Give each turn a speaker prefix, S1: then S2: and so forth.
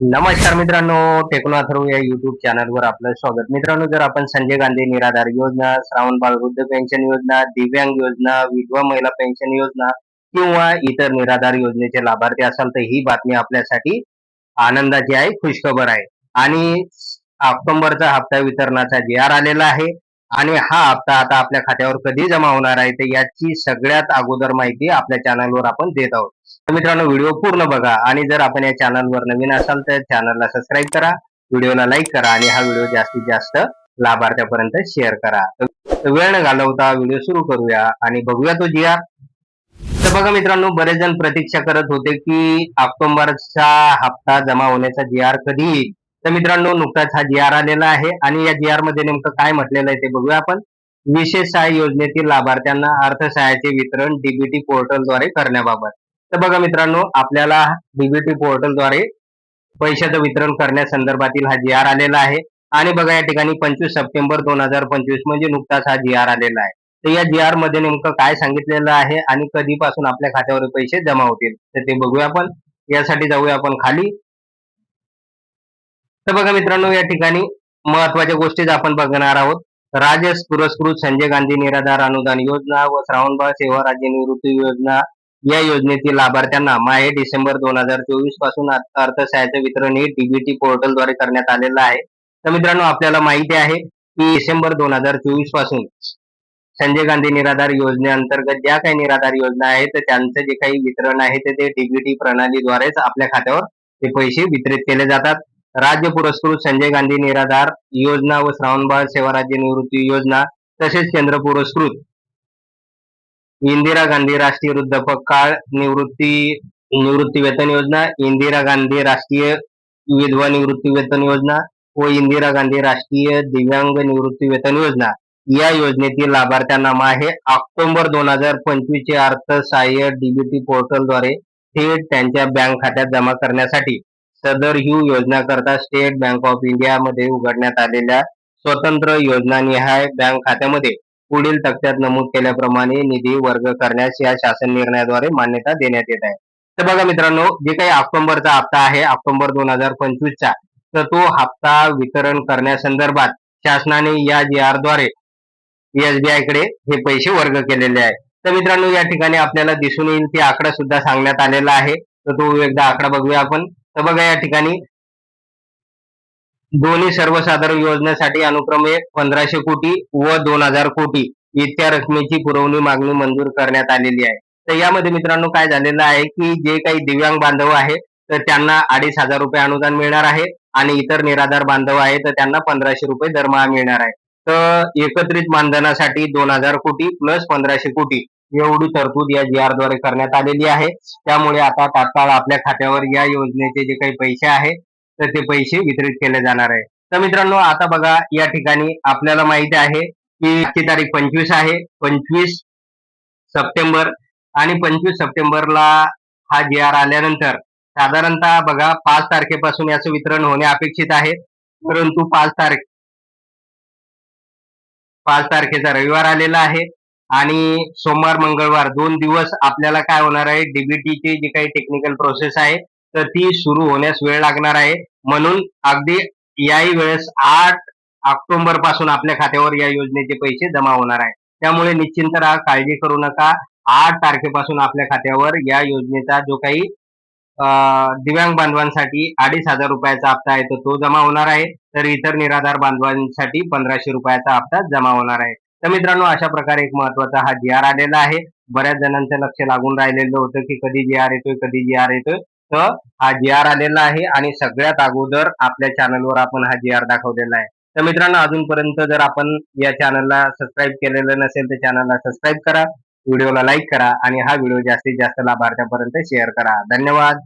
S1: नमस्कार मित्रांनो टेक्नो अथर्व या युट्यूब चॅनलवर आपलं स्वागत. मित्रांनो जर आपण संजय गांधी निराधार योजना श्रावण बाळ वृद्ध पेन्शन योजना दिव्यांग योजना विधवा महिला पेन्शन योजना किंवा इतर निराधार योजनेचे लाभार्थी असाल तर ही बातमी आपल्यासाठी आनंदाची आहे खुशखबर आहे. आणि ऑक्टोबरचा हप्ता वितरणाचा जी आर आलेला आहे आणि हा हप्ता आता आपल्या खात्यावर कधी जमा होणार आहे तर याची सगळ्यात अगोदर माहिती आपल्या चॅनलवर आपण देत आहोत. तर मित्रांनो व्हिडिओ पूर्ण बघा आणि जर आपण या चॅनलवर नवीन असाल तर चॅनलला सबस्क्राईब करा व्हिडिओला लाईक करा आणि हा व्हिडिओ जास्तीत जास्त लाभार्थ्यापर्यंत शेअर करा. तर वेळ न घालवता व्हिडिओ सुरू करूया आणि बघूया तो जी आर. तर बघा मित्रांनो बरेच जण प्रतीक्षा करत होते की ऑक्टोबरचा हप्ता जमा होण्याचा जी आर कधी येईल? तर मित्रांनो नुकताच हा जी आर आलेला आहे आणि या जी आरमध्ये नेमकं काय म्हटलेलं आहे ते बघूया आपण. विशेष सहाय्य योजनेतील लाभार्थ्यांना अर्थसहाय्याचे वितरण डीबीटी पोर्टलद्वारे करण्याबाबत. तर बघा मित्रांनो आपल्याला डीबीटी पोर्टलद्वारे पैशाचं वितरण करण्यासंदर्भातील हा जी आर आलेला आहे. आणि बघा या ठिकाणी पंचवीस सप्टेंबर दोन हजार पंचवीस म्हणजे नुकताच हा जी आर आलेला आहे. तर या जी आरमध्ये नेमकं काय सांगितलेलं आहे आणि कधीपासून आपल्या खात्यावर पैसे जमा होतील तर ते बघूया आपण. यासाठी जाऊया आपण खाली. तर बघा मित्रांनो या ठिकाणी महत्त्वाच्या गोष्टीच आपण बघणार आहोत. राजस पुरस्कृत संजय गांधी निराधार अनुदान योजना व श्रावणबाळ सेवा राज्य निवृत्ती योजना या योजनेतील लाभार्थ्यांना माहे डिसेंबर दोन हजार चोवीसपासून अर्थसहाय्याचं वितरण हे डीबीटी पोर्टलद्वारे करण्यात आलेलं आहे. तर मित्रांनो आपल्याला माहिती आहे की डिसेंबर दोन हजार चोवीसपासून संजय गांधी निराधार योजनेअंतर्गत ज्या काही निराधार योजना आहेत तर त्यांचं जे काही वितरण आहे ते डीबीटी प्रणालीद्वारेच आपल्या खात्यावर ते पैसे वितरित केले जातात. राज्य पुरस्कृत संजय गांधी निराधार योजना व श्रावणबाळ सेवा राज्य निवृत्ती योजना तसेच केंद्र पुरस्कृत. इंदिरा गांधी राष्ट्रीय वृद्धापक काळ निवृत्ती निवृत्ती वेतन योजना इंदिरा गांधी राष्ट्रीय विधवा निवृत्ती वेतन योजना व इंदिरा गांधी राष्ट्रीय दिव्यांग निवृत्ती वेतन योजना या योजनेतील लाभार्थ्यांना माहे ऑक्टोबर दोन हजार पंचवीस चे अर्थसहाय्य डीबीटी पोर्टलद्वारे थेट त्यांच्या बँक खात्यात जमा करण्यासाठी. सदर ही योजना करता स्टेट बँक ऑफ इंडिया मध्ये उघडण्यात आलेल्या स्वतंत्र योजना निहाय बँक खात्यामध्ये पुढील तक्त्यात नमूद केल्याप्रमाणे निधी वर्ग करण्यास या शासन निर्णयाद्वारे मान्यता देण्यात येत आहे. तर बघा मित्रांनो जे काही ऑक्टोबरचा हप्ता आहे ऑक्टोबर दोन हजार पंचवीसचा तर तो हप्ता वितरण करण्यासंदर्भात शासनाने या जी आरद्वारे एसबीआयकडे हे पैसे वर्ग केलेले आहे. तर मित्रांनो या ठिकाणी आपल्याला दिसून येईल की आकडा सुद्धा सांगण्यात आलेला आहे. तर तो एकदा आकडा बघूया आपण. तर बघा या ठिकाणी. दोन्ही सर्वसाधारण योजनेसाठी अनुक्रमे पंधराशे कोटी व दोन हजार कोटी इतक्या रकमेची पुरवणी मागणी मंजूर करण्यात आलेली आहे. तर यामध्ये मित्रांनो काय झालेलं आहे की जे काही दिव्यांग बांधव आहे तर त्यांना अडीच हजार रुपये अनुदान मिळणार आहे आणि इतर निराधार बांधव आहे तर त्यांना पंधराशे रुपये दरमहा मिळणार आहे. तर एकत्रित मानधनासाठी दोन हजार कोटी प्लस पंधराशे कोटी एवढी तरतूद या जी आरद्वारे करण्यात आलेली आहे. त्यामुळे आता तात्काळ आपल्या खात्यावर या योजनेचे जे काही पैसे आहेत तर ते पैसे वितरित केले जाणार आहे. तर मित्रांनो आता बघा या ठिकाणी आपल्याला माहिती आहे की आजची तारीख पंचवीस आहे. पंचवीस सप्टेंबर आणि पंचवीस सप्टेंबरला हा जी आर आल्यानंतर साधारणतः बघा पाच तारखेपासून याचं वितरण होणे अपेक्षित आहे. परंतु पाच तारखे पाच तारखेचा रविवार आलेला आहे. आणि सोमवार मंगळवार दोन दिवस आपल्याला काय होणार आहे? डीबीटीची जी काही टेक्निकल प्रोसेस आहे तर ती सुरू होण्यास वेळ लागणार आहे. म्हणून अगदी याही वेळेस आठ ऑक्टोबरपासून आपल्या खात्यावर या योजनेचे पैसे जमा होणार आहे. त्यामुळे निश्चिंत राहा काळजी करू नका. आठ तारखेपासून आपल्या खात्यावर या योजनेचा जो काही दिव्यांग बांधवांसाठी अडीच हजार रुपयाचा हप्ता आहे तर तो जमा होणार आहे. तर इतर निराधार बांधवांसाठी पंधराशे रुपयाचा हप्ता जमा होणार आहे. तर मित्रांनो अशा प्रकारे एक महत्त्वाचा हा जी आर आलेला आहे. बऱ्याच जणांचं लक्ष लागून राहिलेलं होतं की कधी जी आर येतोय कधी जी आर येतोय. तर हा जी आर आलेला आहे आणि सगळ्यात अगोदर आपल्या चॅनलवर आपण हा जी आर दाखवलेला आहे. तर मित्रांनो अजूनपर्यंत जर आपण या चॅनलला सबस्क्राईब केलेलं नसेल तर चॅनलला सबस्क्राईब करा व्हिडिओला लाईक करा आणि हा व्हिडिओ जास्तीत जास्त लाभार्थ्यापर्यंत शेअर करा. धन्यवाद.